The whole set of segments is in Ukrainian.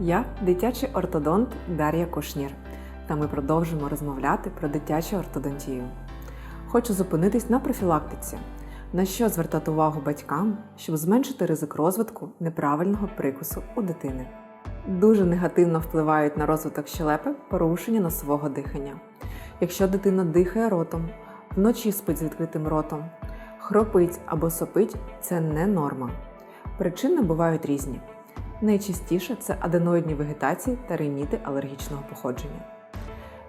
Я дитячий ортодонт Дар'я Кушнір, та ми продовжимо розмовляти про дитячу ортодонтію. Хочу зупинитись на профілактиці, на що звертати увагу батькам, щоб зменшити ризик розвитку неправильного прикусу у дитини. Дуже негативно впливають на розвиток щелепи порушення носового дихання. Якщо дитина дихає ротом, вночі спить з відкритим ротом, хропить або сопить це не норма. Причини бувають різні. Найчастіше це аденоїдні вегетації та риніти алергічного походження.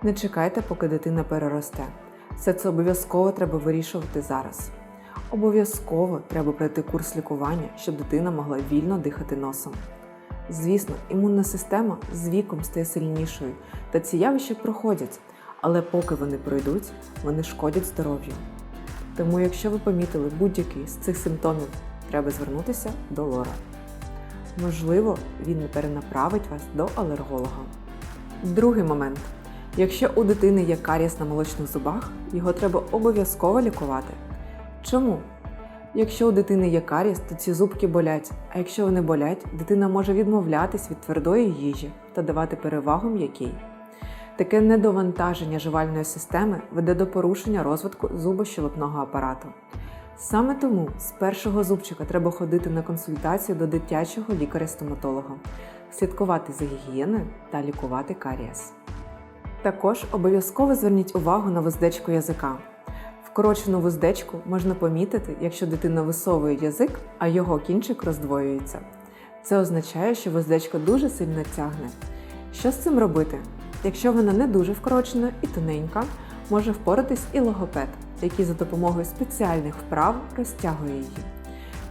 Не чекайте, поки дитина переросте. Все це обов'язково треба вирішувати зараз. Обов'язково треба пройти курс лікування, щоб дитина могла вільно дихати носом. Звісно, імунна система з віком стає сильнішою, та ці явища проходять, але поки вони пройдуть, вони шкодять здоров'ю. Тому, якщо ви помітили будь-який з цих симптомів, треба звернутися до лора. Можливо, він не перенаправить вас до алерголога. Другий момент. Якщо у дитини є карієс на молочних зубах, його треба обов'язково лікувати. Чому? Якщо у дитини є карієс, то ці зубки болять, а якщо вони болять, дитина може відмовлятись від твердої їжі та давати перевагу м'якій. Таке недовантаження жувальної системи веде до порушення розвитку зубощелепного апарату. Саме тому з першого зубчика треба ходити на консультацію до дитячого лікаря-стоматолога, слідкувати за гігієною та лікувати карієс. Також обов'язково зверніть увагу на вуздечку язика. Вкорочену вуздечку можна помітити, якщо дитина висовує язик, а його кінчик роздвоюється. Це означає, що вуздечко дуже сильно тягне. Що з цим робити? Якщо вона не дуже вкорочена і тоненька, може впоратись і логопед, який за допомогою спеціальних вправ розтягує її.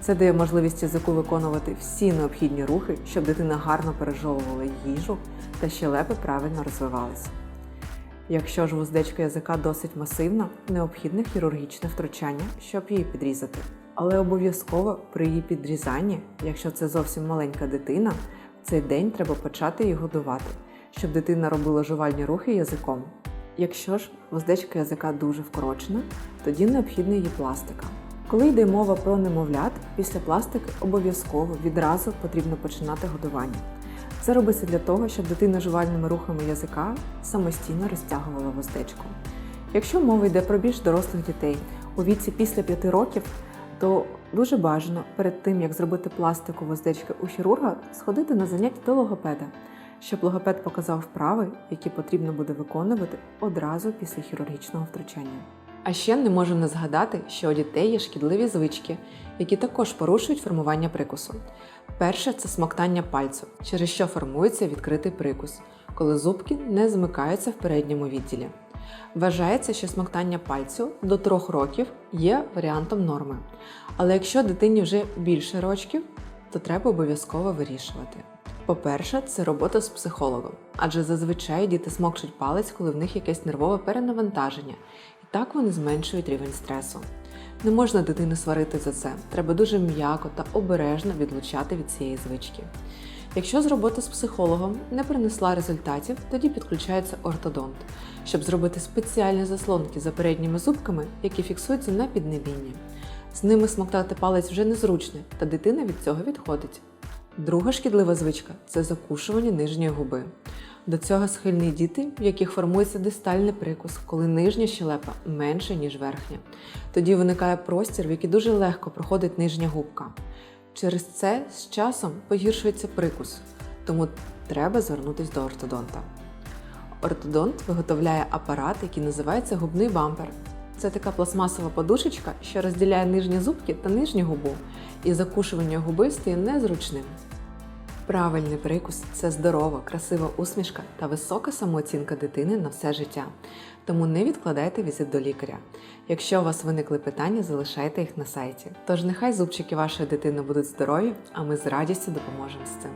Це дає можливість язику виконувати всі необхідні рухи, щоб дитина гарно пережовувала їжу та щелепи правильно розвивалися. Якщо ж вуздечка язика досить масивна, необхідне хірургічне втручання, щоб її підрізати. Але обов'язково при її підрізанні, якщо це зовсім маленька дитина, в цей день треба почати її годувати, щоб дитина робила жувальні рухи язиком. Якщо ж вуздечка язика дуже вкорочена, тоді необхідна її пластика. Коли йде мова про немовлят, після пластики обов'язково відразу потрібно починати годування. Це робиться для того, щоб дитина жувальними рухами язика самостійно розтягувала вуздечку. Якщо мова йде про більш дорослих дітей у віці після 5 років, то дуже бажано перед тим, як зробити пластику вуздечки у хірурга, сходити на заняття до логопеда, щоб логопед показав вправи, які потрібно буде виконувати одразу після хірургічного втручання. А ще не можу не згадати, що у дітей є шкідливі звички, які також порушують формування прикусу. Перше це смоктання пальцю, через що формується відкритий прикус, коли зубки не змикаються в передньому відділі. Вважається, що смоктання пальцю до 3 років є варіантом норми. Але якщо дитині вже більше рочків, то треба обов'язково вирішувати. По-перше, це робота з психологом, адже зазвичай діти смокчуть палець, коли в них якесь нервове перенавантаження, і так вони зменшують рівень стресу. Не можна дитину сварити за це, треба дуже м'яко та обережно відлучати від цієї звички. Якщо з роботи з психологом не принесла результатів, тоді підключається ортодонт, щоб зробити спеціальні заслонки за передніми зубками, які фіксуються на піднебінні. З ними смоктати палець вже незручно, та дитина від цього відходить. Друга шкідлива звичка це закушування нижньої губи. До цього схильні діти, в яких формується дистальний прикус, коли нижня щелепа менша, ніж верхня. Тоді виникає простір, в який дуже легко проходить нижня губка. Через це з часом погіршується прикус, тому треба звернутися до ортодонта. Ортодонт виготовляє апарат, який називається губний бампер. Це така пластмасова подушечка, що розділяє нижні зубки та нижню губу, і закушування губи стає незручним. Правильний прикус це здорова, красива усмішка та висока самооцінка дитини на все життя. Тому не відкладайте візит до лікаря. Якщо у вас виникли питання, залишайте їх на сайті. Тож нехай зубчики вашої дитини будуть здорові, а ми з радістю допоможемо з цим.